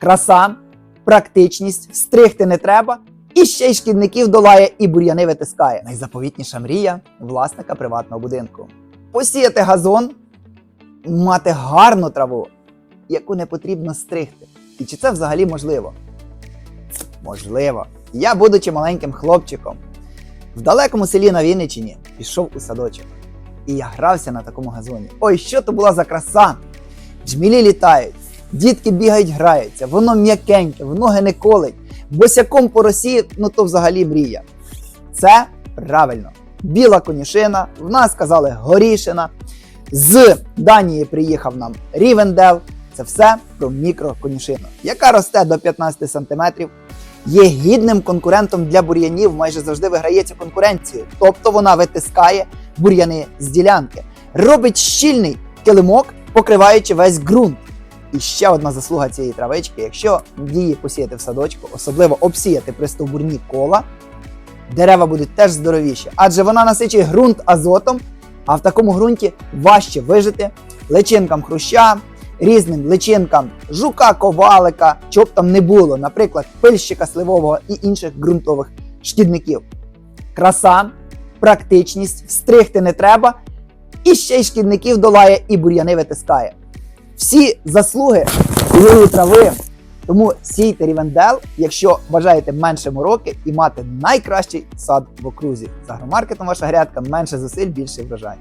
краса, практичність, стригти не треба. І ще й шкідників долає і бур'яни витискає. Найзаповітніша мрія власника приватного будинку. Посіяти газон, мати гарну траву, яку не потрібно стригти. І чи це взагалі можливо? Можливо. Я, будучи маленьким хлопчиком, в далекому селі на Вінниччині пішов у садочок. І я грався на такому газоні. Ой, що то була за краса! Джмілі літають, дітки бігають, граються, воно м'якеньке, в ноги не колить, босяком по росі, ну то взагалі мрія. Це правильно. Біла конюшина, в нас казали горішина. З Данії приїхав нам Рівендел. Це все про мікроконюшину, яка росте до 15 см, є гідним конкурентом для бур'янів, майже завжди виграє цю конкуренцію. Тобто вона витискає бур'яни з ділянки, робить щільний килимок, покриваючи весь ґрунт. І ще одна заслуга цієї травички: якщо її посіяти в садочку, особливо обсіяти пристовбурні кола, дерева будуть теж здоровіші, адже вона насичує ґрунт азотом, а в такому ґрунті важче вижити личинкам хруща, різним личинкам жука, ковалика, що б там не було, наприклад, пильщика сливового і інших ґрунтових шкідників. Краса, практичність, стригти не треба, і ще й шкідників долає і бур'яни витискає. Всі заслуги цієї трави. Тому сійте рівендел, якщо бажаєте менше мороки і мати найкращий сад в окрузі. З агромаркетом ваша грядка менше зусиль, більше врожай.